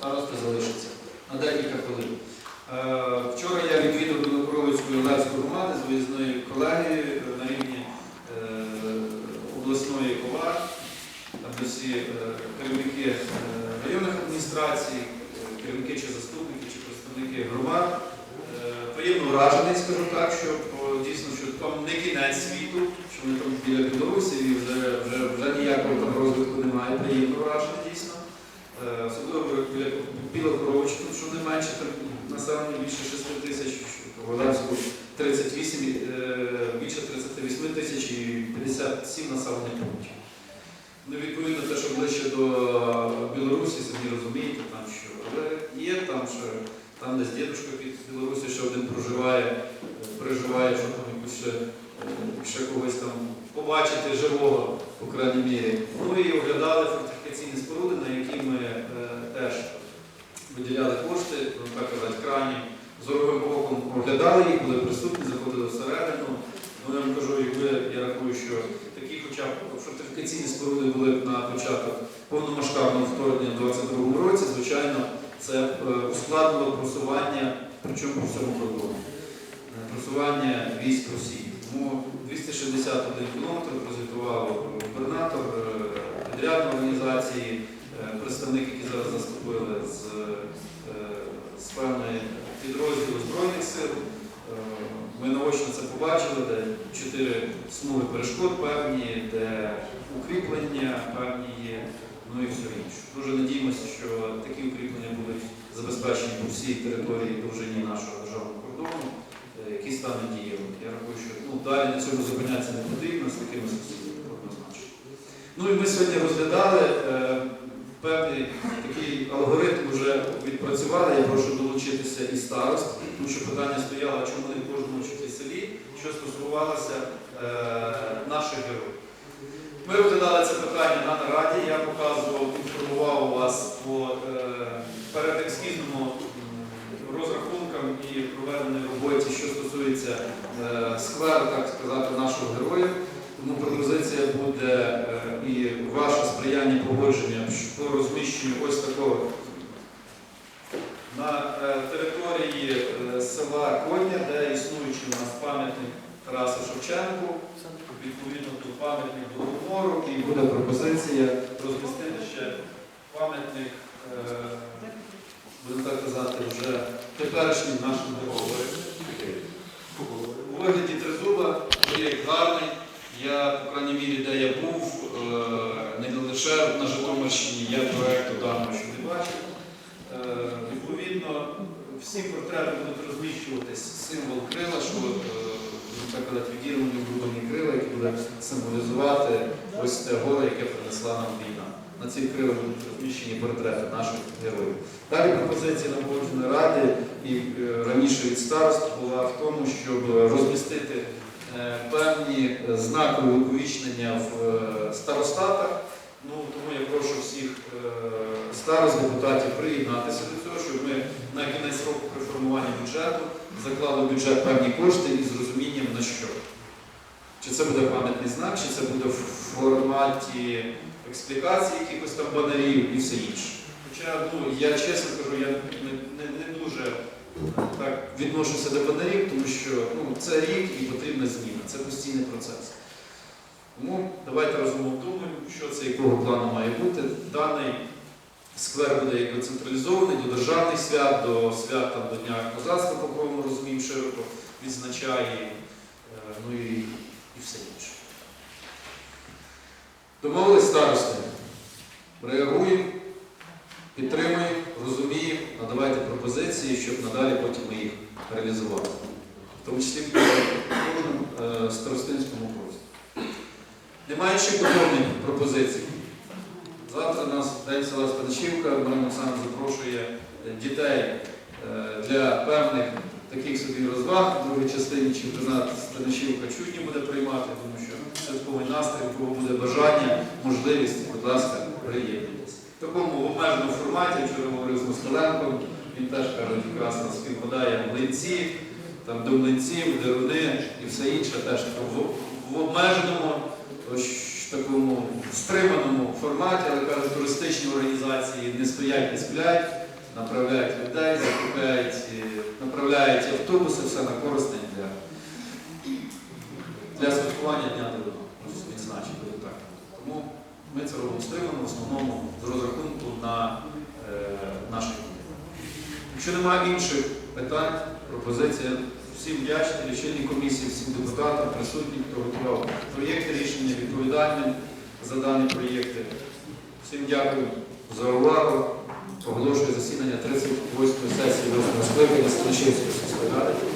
старости залишиться на декілька хвилин. Е, Вчора я відвідав Білокоровицьку Олевську громади з виїзною колегією на рівні е, обласної ОВА, там всі е, керівники районних адміністрацій, керівники чи заступники, чи представники громад. Приємно вражений, скажу так, що дійсно, що там не кінець світу, що вони там біля Білорусі і вже, вже, вже ніякого там розвитку немає. Приємно вражений дійсно. Е, Особливо біля Білокоровичку, що не менше там населення більше 6 тисяч, в Олевську 38, е, більше 38 тисяч і 57 населених пунктів. Ну, відповідно, те, що ближче до Білорусі, самі розумієте, там що. Але є там, що там десь дідусь під Білорусі ще один проживає, е, переживає, що там якусь ще, е, ще когось там побачити живого, по крайній мірі. Ну і оглядали фортифікаційні споруди, на які ми е, теж виділяли кошти, ну, так казати, крайні зоровим оком оглядали їх, були присутні, заходили всередину. Ну, я вам кажу, якби я рахую, що такі хоча б фортифікаційні споруди були б на початок повномасштабного вторгнення в 2022 році, звичайно, це е, ускладнило просування, причому по всьому кордону, е, просування військ Росії. Тому 261 кілометр прозвітував губернатор, е, підрядні організації, е, представник, які зараз заступили з, е, з певної підрозділу Збройних сил. Е, Ми наочно це побачили, де чотири смуги перешкод певні, де укріплення певні є, ну і все інше. Дуже надіємося, що такі укріплення будуть забезпечені по всій території довжині нашого державного кордону, е, які стануть дієвими. Я рахую, що ну, далі на цьому зупинятися не потрібно з такими сусідами однозначно. Ну і ми сьогодні розглядали е, певний такий алгоритм вже відпрацювали. Я прошу долучитися і старост, тому що питання стояло, чому не в кожному чи селі, що стосувалося е, наших героїв. Ми розглядали це питання на нараді. Я показував, інформував вас по е, передекскізному м, розрахункам і проведеній роботі, що стосується е, скверу, так сказати, нашого героя. Тому пропозиція буде е, і ваше сприяння погодження по розміщенню ось такого на е, території е, села Коня, де існуючий у нас пам'ятник Тарасу Шевченку, відповідно до пам'ятник Голомору, і буде пропозиція розмістити ще пам'ятник, е, будемо так казати, вже теперішнім нашим героям. У вигляді тризуба проєкт гарний. Я, по крайній мірі, де я був, е, не лише на Житомирщині, я проєкту даного ще не бачив. Е, Відповідно, всі портрети будуть розміщуватись символ крила, що відірвані вбудовані крила, які будуть символізувати ось те горе, яке принесла нам війна. На цих крилах будуть розміщені портрети наших героїв. Далі пропозиція на ради і е, раніше від старост була в тому, щоб розмістити е, певні е, знакові увіковічнення в старостатах. Ну, тому я прошу всіх старост депутатів приєднатися до цього, щоб ми на кінець року при формуванні бюджету заклали в бюджет певні кошти із розумінням на що. Чи це буде пам'ятний знак, чи це буде в форматі експлікації якихось там банерів і все інше. Хоча, ну, я чесно кажу, я не, не, не дуже так відношуся до банерів, тому що ну, це рік і потрібна зміна, це постійний процес. Тому давайте разом обдумаємо, що це якого плану має бути. Даний сквер буде якби централізований до державних свят, до свят там, до Дня козацтва, по якому розуміємо, широко відзначає, ну і, і все інше. Домовились старости. Реагуємо, підтримуємо, розуміємо, надавайте пропозиції, щоб надалі потім ми їх реалізували. В тому числі в кожному е, старостинському окрузі. Немає ще доповнень пропозицій. Завтра у нас День села Станичівка, Марина Олександр запрошує е, дітей е, для певних таких собі розваг. В другій частині чемпіонат Станичівка чудні буде приймати, тому що святковий настрій, у кого буде бажання, можливість, будь ласка, приєднуйтесь. В такому обмеженому форматі, вчора говорив з Москаленком, він теж каже, якраз співпадає млинці, там до млинців, і все інше теж в, в обмеженому, такому стриманому форматі, але кажуть, туристичні організації не стоять, не сплять. направляють людей, закупляють, направляють автобуси, все на корисне для, для святкування Дня Дивина. Відзначити так. Тому ми це робимо стримано, в основному з розрахунку на е, наших дітей. Якщо немає інших питань, пропозицій, всім вдячний, лічильній комісії, всім депутатам, присутнім, хто готував проєкти рішення, відповідальним за дані проєкти. Всім дякую за увагу. Станишівської сільської ради.